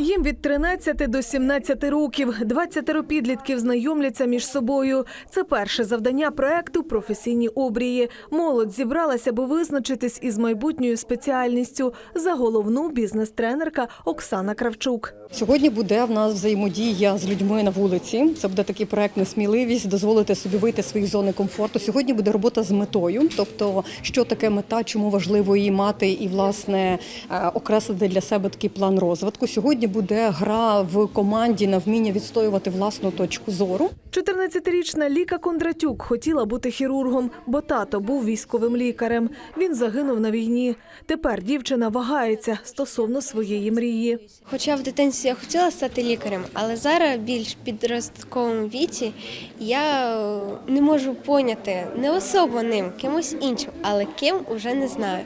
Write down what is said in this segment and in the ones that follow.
Їм від 13 до 17 років. 20 підлітків знайомляться між собою. Це перше завдання проекту Професійні обрії. Молодь зібралася, аби визначитись із майбутньою спеціальністю. За головну бізнес-тренерка Оксана Кравчук. Сьогодні буде в нас взаємодія з людьми на вулиці. Це буде такий проект несміливість, дозволити собі вийти з своєї зони комфорту. Сьогодні буде робота з метою, тобто що таке мета, чому важливо її мати, і власне е, окреслити для себе такий план розвитку. Сьогодні буде гра в команді на вміння відстоювати власну точку зору. 14-річна Ліка Кондратюк хотіла бути хірургом, бо тато був військовим лікарем. Він загинув на війні. Тепер дівчина вагається стосовно своєї мрії. Хоча в дитинстві я хотіла стати лікарем, але зараз більш підростковому віці я е, не можу поняти не особо ним, кимось іншим, але ким уже не знаю.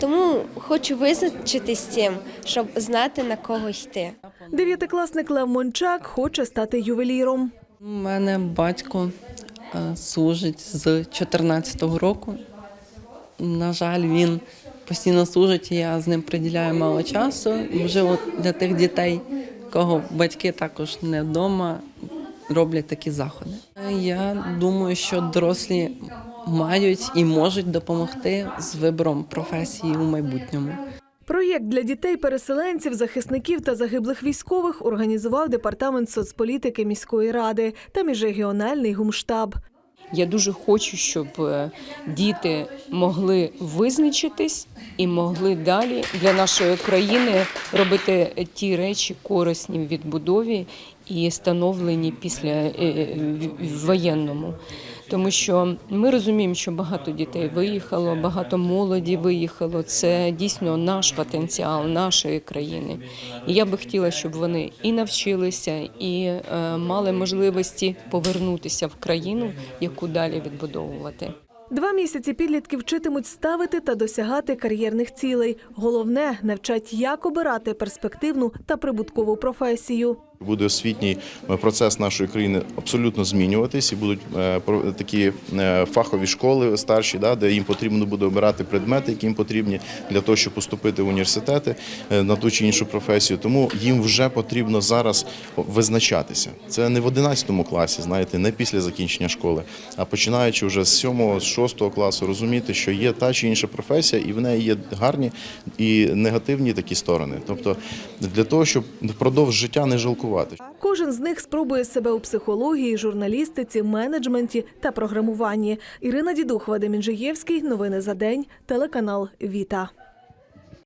Тому хочу визначитись з цим, щоб знати на кого йти. Дев'ятикласник Лев Мончак хоче стати ювеліром. У мене батько е, служить з 14-го року. На жаль, він постійно служить, і я з ним приділяю мало часу. Можливо, для тих дітей, кого батьки також не вдома, роблять такі заходи. Я думаю, що дорослі мають і можуть допомогти з вибором професії у майбутньому. Проєкт для дітей-переселенців, захисників та загиблих військових організував департамент соцполітики міської ради та міжрегіональний гумштаб. Я дуже хочу, щоб е, діти могли визначитись і могли далі для нашої країни робити ті речі корисні в відбудові і становлені після е, е, воєнному. Тому що ми розуміємо, що багато дітей виїхало, багато молоді виїхало. Це дійсно наш потенціал нашої країни. І я би хотіла, щоб вони і навчилися, і е, мали можливості повернутися в країну, яку далі відбудовувати. Два місяці підлітки вчитимуть ставити та досягати кар'єрних цілей. Головне навчать, як обирати перспективну та прибуткову професію. Буде освітній е, процес нашої країни абсолютно змінюватись, і будуть е, такі е, фахові школи старші, де їм потрібно буде обирати предмети, які їм потрібні для того, щоб поступити в університети на ту чи іншу професію. Тому їм вже потрібно зараз визначатися. Це не в 11 класі, знаєте, не після закінчення школи, а починаючи вже з 7 з 6 класу, розуміти, що є та чи інша професія, і в неї є гарні і негативні такі сторони. Тобто для того, щоб впродовж життя не жалкувати. Кожен з них спробує себе у психології, журналістиці, менеджменті та програмуванні. Ірина Дідух, Вадим Інжиєвський. Новини за день. Телеканал Віта.